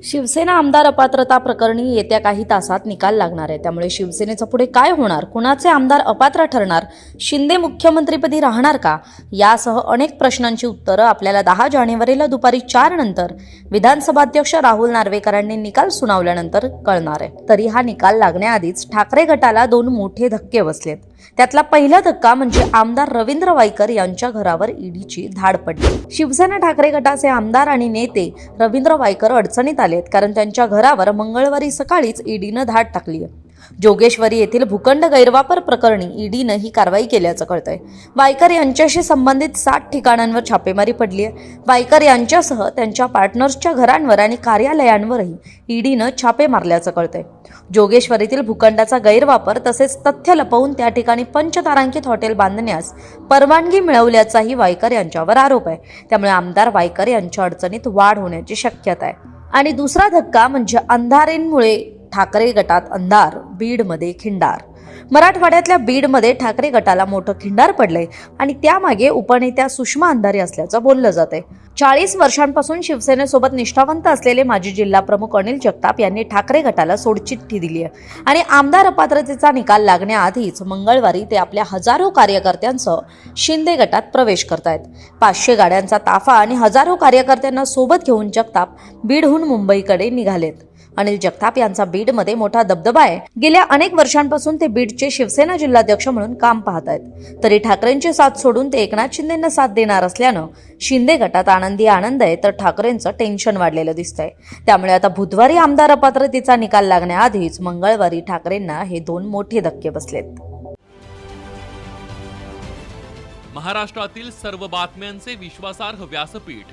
शिवसेना आमदार अपात्रता प्रकरणी येत्या काही तासात निकाल लागणार आहे. त्यामुळे शिवसेनेचं पुढे काय होणार? कुणाचे आमदार अपात्र ठरणार? शिंदे मुख्यमंत्रीपदी राहणार का? यासह अनेक प्रश्नांची उत्तरं आपल्याला दहा जानेवारीला दुपारी चार नंतर विधानसभाध्यक्ष राहुल नार्वेकरांनी निकाल सुनावल्यानंतर कळणार आहे. तरी हा निकाल लागण्याआधीच ठाकरे गटाला दोन मोठे धक्के बसलेत. त्यातला पहिला धक्का म्हणजे आमदार रवींद्र वायकर यांच्या घरावर ईडीची धाड पडली. शिवसेना ठाकरे गटाचे आमदार आणि नेते रवींद्र वायकर अडचणीत आलेत कारण त्यांच्या घरावर मंगळवारी सकाळीच ईडीनं धाड टाकली आहे जोगेश्वरी येथील भूखंड गैरवापर प्रकरणी ईडीनं ही कारवाई केल्याचं कळतंय. वायकर यांच्याशी संबंधित सात ठिकाणांवर छापेमारी पडली आहे वायकर यांच्यासह त्यांच्या पार्टनर्सच्या घरांवर आणि कार्यालयांवरही ईडीनं छापे मारल्याचं कळतंय. जोगेश्वरीतील भूखंडाचा गैरवापर तसेच तथ्य लपवून त्या ठिकाणी पंचतारांकित हॉटेल बांधण्यास परवानगी मिळवल्याचाही वायकर यांच्यावर आरोप आहे. त्यामुळे आमदार वायकर यांच्या अडचणीत वाढ होण्याची शक्यता आहे. आणि दुसरा धक्का म्हणजे अंधारींमुळे ठाकरे गटात अंधार बीडमध्ये खिंडार. मराठवाड्यातल्या बीडमध्ये ठाकरे गटाला मोठं खिंडार पडलंय आणि त्यामागे उपनेत्या सुषमा अंधारे असल्याचं बोललं जात आहे चाळीस वर्षांपासून शिवसेनेसोबत निष्ठावंत असलेले माजी जिल्हा प्रमुख अनिल जगताप यांनी ठाकरे गटाला सोडचिठ्ठी दिली आहे. आणि आमदार अपात्रतेचा निकाल लागण्याआधीच मंगळवारी ते आपल्या हजारो कार्यकर्त्यांसह शिंदे गटात प्रवेश करतायत. पाचशे गाड्यांचा ताफा आणि हजारो कार्यकर्त्यांना सोबत घेऊन जगताप बीडहून मुंबईकडे निघालेत. अनिल जगताप यांचा बीडमध्ये मोठा दबदबा आहे. गेल्या अनेक वर्षांपासून ते बीडचे शिवसेना जिल्हाध्यक्ष म्हणून काम पाहत आहेत. तरी ठाकरेंची साथ सोडून ते एकनाथ शिंदेंना साथ देणार असल्यानं शिंदे गटात आनंदी आनंद आहे तर ठाकरेंचं टेन्शन वाढलेलं दिसतंय. त्यामुळे आता बुधवारी आमदार अपात्रतेचा निकाल लागण्याआधीच मंगळवारी ठाकरेंना हे दोन मोठे धक्के बसलेत. महाराष्ट्रातील सर्व बातम्यांचे विश्वासार्ह व्यासपीठ